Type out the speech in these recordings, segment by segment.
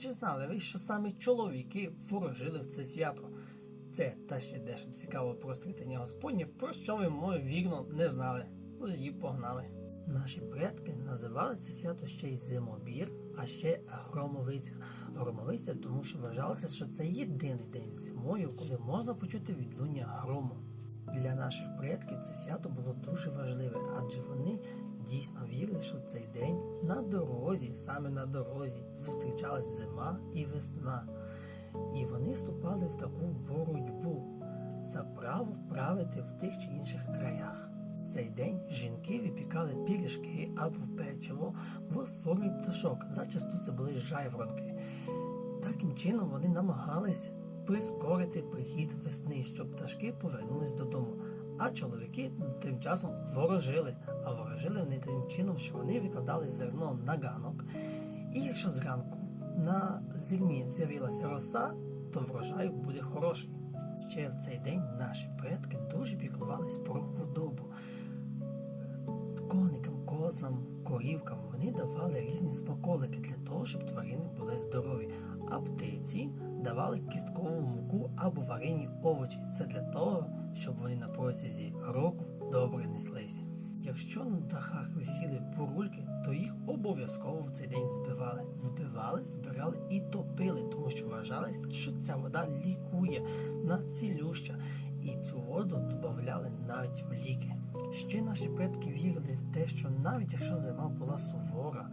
чи знали ви, що саме чоловіки ворожили в це свято? Це та ще дещо цікаво про стрітення Господнє, про що ви, мою вірно, не знали. Тоді погнали. Наші предки називали це свято ще й зимобір, а ще громовиця. Громовиця, тому що вважалося, що це єдиний день зимою, коли можна почути відлуння грому. Для наших предків це свято було дуже важливе, адже вони дійсно вірили, що в цей день на дорозі, саме на дорозі, зустрічалась зима і весна. І вони вступали в таку боротьбу за право правити в тих чи інших краях. Цей день жінки випікали пиріжки або печиво в формі пташок. Зачасту це були жайворонки. Таким чином вони намагались прискорити прихід весни, щоб пташки повернулись додому. А чоловіки тим часом ворожили. А ворожили вони тим чином, що вони викладали зерно на ганок. І якщо зранку на зерні з'явилася роса, то врожай буде хороший. Ще в цей день наші предки дуже піклувались про худобу. Коникам, козам, корівкам вони давали різні смаколики для того, щоб тварини були здорові. А птиці давали кісткову муку або варені овочі. Це для того, щоб вони на протязі року добре неслись. Якщо на дахах висіли бурульки, обов'язково в цей день збивали. Збивали, збирали і топили, тому що вважали, що ця вода лікує на цілюща. І цю воду додавали навіть в ліки. Ще наші предки вірили в те, що навіть якщо зима була сувора,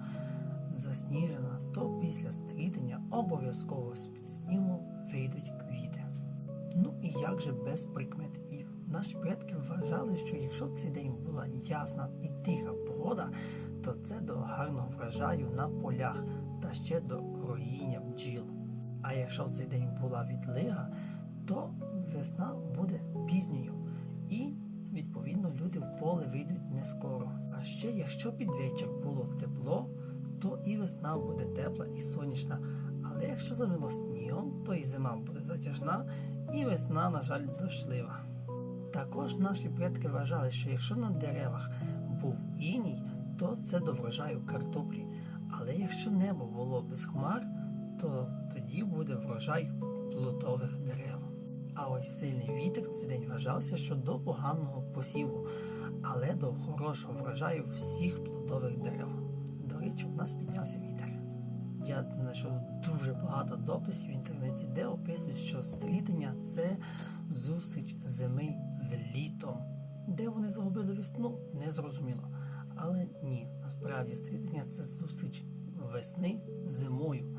засніжена, то після стрітення обов'язково з-під снігу вийдуть квіти. Ну і як же без прикмет і Наші предки вважали, що якщо цей день була ясна і тиха погода, до гарного врожаю на полях та ще до роїння бджіл. А якщо в цей день була відлига, то весна буде пізньою і, відповідно, люди в поле вийдуть не скоро. А ще, якщо під вечір було тепло, то і весна буде тепла і сонячна. Але якщо замило снігом, то і зима буде затяжна, і весна, на жаль, дошлива. Також наші предки вважали, що якщо на деревах був іній, то це до врожаю картоплі. Але якщо небо було без хмар, то тоді буде врожай плодових дерев. А ось сильний вітер цей день вважався, що до поганого посіву, але до хорошого врожаю всіх плодових дерев. До речі, у нас піднявся вітер. Я знайшов дуже багато дописів в інтернеті, де описують, що стрітення це зустріч зими з літом. Де вони загубили весну, не зрозуміло. Але ні, насправді стрітення це зустріч весни з зимою.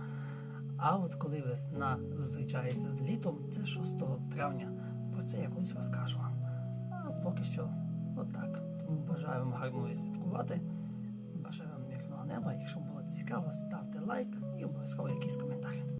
А от коли весна зустрічається з літом, це 6 травня. Про це я колись розкажу вам. А поки що, отак. Тому бажаю вам гарно святкувати. Бажаю вам мирного неба. Якщо було цікаво, ставте лайк і обов'язково якийсь коментар.